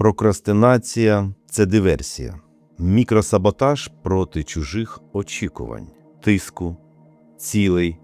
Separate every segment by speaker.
Speaker 1: Прокрастинація це диверсія, мікросаботаж проти чужих очікувань, тиску, цілей,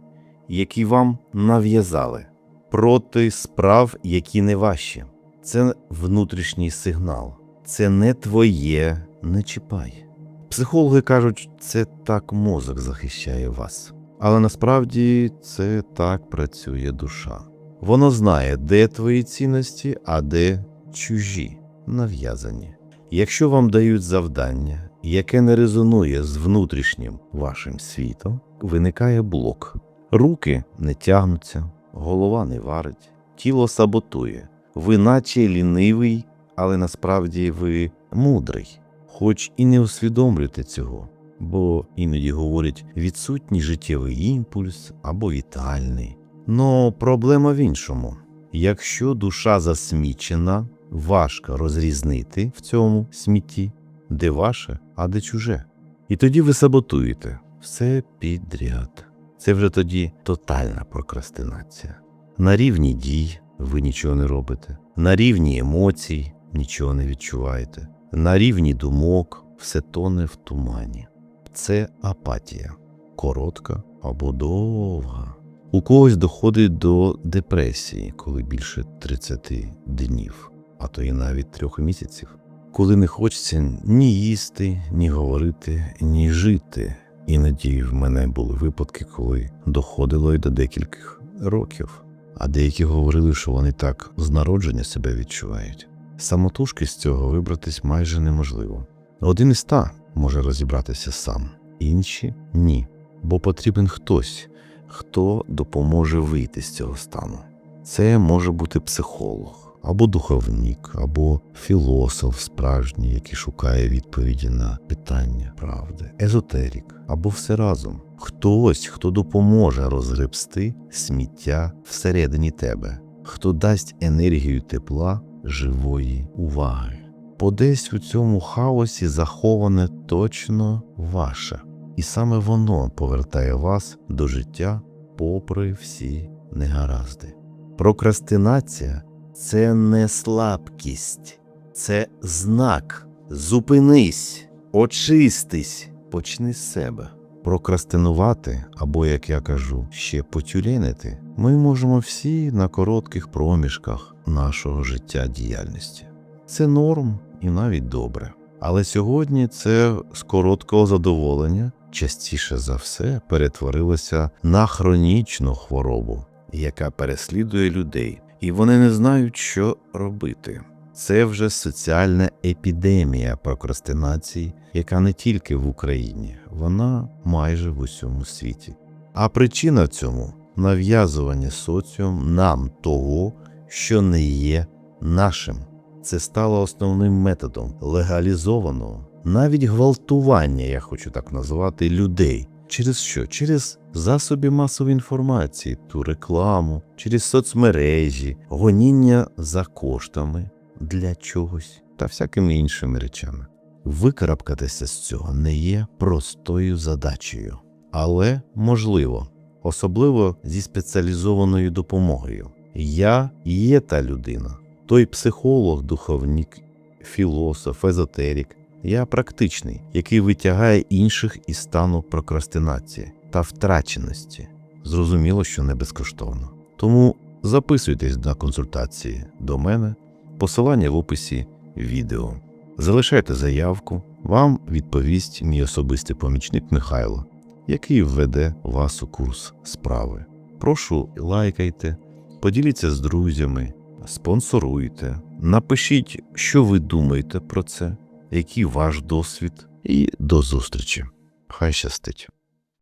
Speaker 1: які вам нав'язали, проти справ, які не ваші. Це внутрішній сигнал. Це не твоє, не чіпай. Психологи кажуть, це так мозок захищає вас. Але насправді це так працює душа. Воно знає, де твої цінності, а де чужі, нав'язані. Якщо вам дають завдання, яке не резонує з внутрішнім вашим світом, виникає блок. Руки не тягнуться, голова не варить, тіло саботує. Ви наче лінивий, але насправді ви мудрий, хоч і не усвідомлюєте цього, бо іноді говорять відсутній життєвий імпульс або вітальний. Но проблема в іншому. Якщо душа засмічена, важко розрізнити в цьому смітті, де ваше, а де чуже. І тоді ви саботуєте все підряд. Це вже тоді тотальна прокрастинація. На рівні дій ви нічого не робите, на рівні емоцій нічого не відчуваєте, на рівні думок все тоне в тумані. Це апатія, коротка або довга. У когось доходить до депресії, коли більше 30 днів, а то і навіть трьох місяців, коли не хочеться ні їсти, ні говорити, ні жити. Іноді в мене були випадки, коли доходило й до декількох років, а деякі говорили, що вони так з народження себе відчувають. Самотужки з цього вибратись майже неможливо. Один із ста може розібратися сам, інші ні, бо потрібен хтось, хто допоможе вийти з цього стану. Це може бути психолог, або духовник, або філософ справжній, який шукає відповіді на питання правди, езотерік, або все разом. Хтось, хто допоможе розгребсти сміття всередині тебе, хто дасть енергію тепла, живої уваги. Бо десь у цьому хаосі заховане точно ваше, і саме воно повертає вас до життя попри всі негаразди. Прокрастинація це не слабкість, це знак. Зупинись, очистись, почни з себе. Прокрастинувати, або, як я кажу, ще потюленити, ми можемо всі на коротких проміжках нашого життя діяльності. Це норм і навіть добре. Але сьогодні це з короткого задоволення частіше за все перетворилося на хронічну хворобу, яка переслідує людей, і вони не знають, що робити. Це вже соціальна епідемія прокрастинації, яка не тільки в Україні, вона майже в усьому світі. А причина цьому нав'язування соціум нам того, що не є нашим. Це стало основним методом легалізованого, навіть гвалтування, я хочу так назвати, людей. Через що? Через засоби масової інформації, ту рекламу, через соцмережі, гоніння за коштами для чогось та всякими іншими речами. Викарабкатися з цього не є простою задачею, але можливо, особливо зі спеціалізованою допомогою. Я є та людина, той психолог, духовник, філософ, езотерік. Я практичний, який витягає інших із стану прокрастинації та втраченості. Зрозуміло, що не безкоштовно. Тому записуйтесь на консультації до мене, посилання в описі відео. Залишайте заявку, вам відповість мій особистий помічник Михайло, який введе вас у курс справи. Прошу лайкайте, поділіться з друзями, спонсоруйте, напишіть, що ви думаєте про це, який ваш досвід, і до зустрічі. Хай щастить!